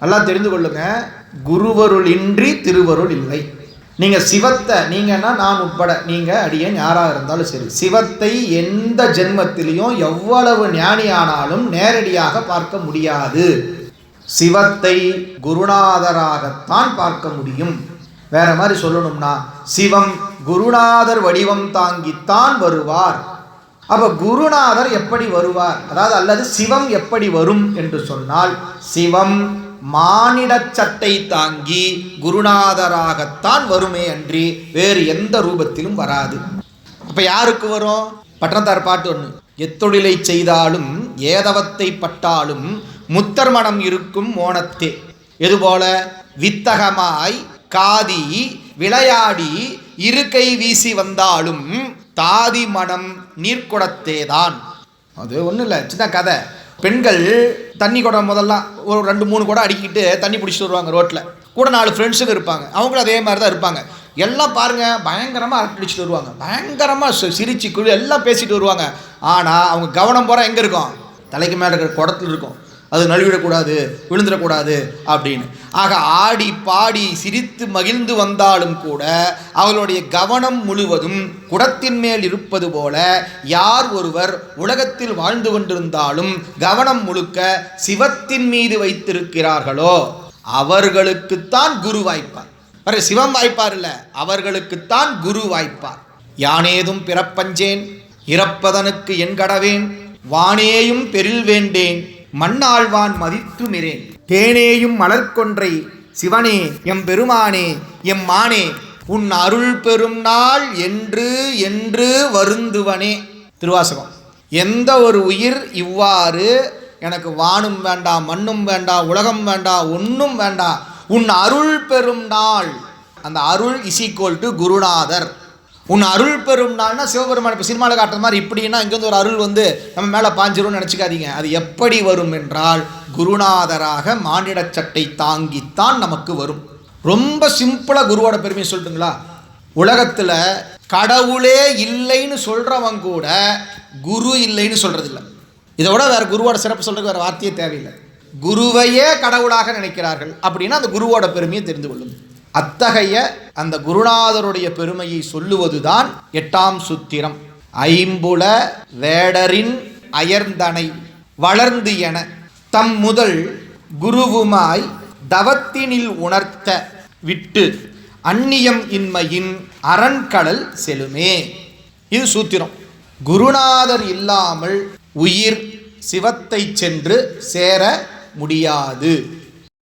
நல்லா தெரிந்து கொள்ளுங்க. குருவருள் இன்றி திருவருள் இல்லை. நீங்க சிவத்தை நீங்கன்னா நான் உட்பட நீங்க அடியன் யாராக இருந்தாலும் சரி. சிவத்தை எந்த ஜென்மத்திலையும் எவ்வளவு ஞானியானாலும் நேரடியாக பார்க்க முடியாது. சிவத்தை குருநாதராகத்தான் பார்க்க முடியும். வேற மாதிரி சொல்லணும்னா சிவம் குருநாதர் வடிவம் தாங்கித்தான் வருவார். அப்ப குருநாதர் எப்படி வருவார்? அதாவது அல்லது சிவம் எப்படி வரும் என்று சொன்னால் சிவம் மானிட சட்டை தாங்கி குருநாதராகத்தான் வருமே அன்றி வேறு எந்த ரூபத்திலும் வராது. அப்ப யாருக்கு வரும்? பட்டணத்தார் பாட்டு ஒன்று எத்தொழிலை செய்தாலும் ஏதவத்தை பட்டாலும் முத்தர் மனம் இருக்கும் மோனத்தே எதுபோல? வித்தகமாய் காதி விளையாடி இருக்கை வீசி வந்தாலும் தாதி மனம் நீர்க்குடத்தேதான் அது ஒன்றும் இல்லை சின்ன கதை. பெண்கள் தண்ணி குடம் முதல்ல ஒரு ரெண்டு மூணு குடம் அடிக்கிட்டு தண்ணி பிடிச்சிட்டு வருவாங்க ரோட்டில் கூட நாலு ஃப்ரெண்ட்ஸுங்க இருப்பாங்க. அவங்களும் அதே மாதிரி தான் இருப்பாங்க. எல்லாம் பாருங்கள் பயங்கரமாக அரட்டடிச்சிட்டு வருவாங்க. பயங்கரமாக சிரிச்சு குழு எல்லாம் பேசிட்டு வருவாங்க. ஆனால் அவங்க கவனம் போகிற எங்கே இருக்கும்? தலைக்கு மேலே இருக்கிற குடத்துல இருக்கும். அது நழுவிடக்கூடாது விழுந்துடக்கூடாது அப்படின்னு. ஆக ஆடி பாடி சிரித்து மகிழ்ந்து வந்தாலும் கூட அவளுடைய கவனம் முழுவதும் குடத்தின் மேல் இருப்பது போல யார் ஒருவர் உலகத்தில் வாழ்ந்து கொண்டிருந்தாலும் கவனம் முழுக்க சிவத்தின் மீது வைத்திருக்கிறார்களோ அவர்களுக்குத்தான் குரு வாய்ப்பார். வர சிவம் வாய்ப்பார் இல்லை அவர்களுக்குத்தான் குரு வாய்ப்பார். யானேதும் பிறப்பஞ்சேன் இறப்பதனுக்கு என் கடவேன் வானேயும் பெரில் வேண்டேன் மண்ணாழ்வான் மதித்துமிரேன். தேனேயும் மலர்கொன்றை சிவனே எம் பெருமானே எம் மானே உன் அருள் பெரும் நாள் என்று என்று வருந்துவனே. திருவாசகம். எந்த ஒரு உயிர் இவ்வாறு எனக்கு வானும் வேண்டாம் மண்ணும் வேண்டாம் உலகம் வேண்டாம் ஒன்றும் வேண்டாம் உன் அருள் பெரும் நாள். அந்த அருள் இஸ் ஈக்குவல் டு குருநாதர். உன் அருள் பெரும் நாள்னா சிவபெருமான் இப்போ சினிமாவில் காட்டுற மாதிரி இப்படின்னா இங்கேருந்து ஒரு அருள் வந்து நம்ம மேலே பாஞ்சிரும்னு நினச்சிக்காதீங்க. அது எப்படி வரும் என்றால் குருநாதராக மானிட சட்டை தாங்கித்தான் நமக்கு வரும். ரொம்ப சிம்பிளாக குருவோட பெருமையை சொல்லட்டுங்களா? உலகத்தில் கடவுளே இல்லைன்னு சொல்கிறவங்க கூட குரு இல்லைன்னு சொல்கிறதில்ல இதை விட வேறு குருவோட சிறப்பு சொல்கிறதுக்கு வேறு வார்த்தையே தேவையில்லை. குருவையே கடவுளாக நினைக்கிறார்கள் அப்படின்னா அந்த குருவோட பெருமையை தெரிந்து கொள்ளும் அத்தகைய அந்த குருநாதருடைய பெருமையை சொல்லுவதுதான் எட்டாம் சுத்திரம். ஐம்புல வேடரின் அயர்ந்தனை வளர்ந்து என தம் முதல் குருவுமாய் தவத்தினில் உணர்த்த விட்டு அந்நியம் இன்மையின் அரண்கடல் செலுமே. இது சூத்திரம். குருநாதர் இல்லாமல் உயிர் சிவத்தை சென்று சேர முடியாது.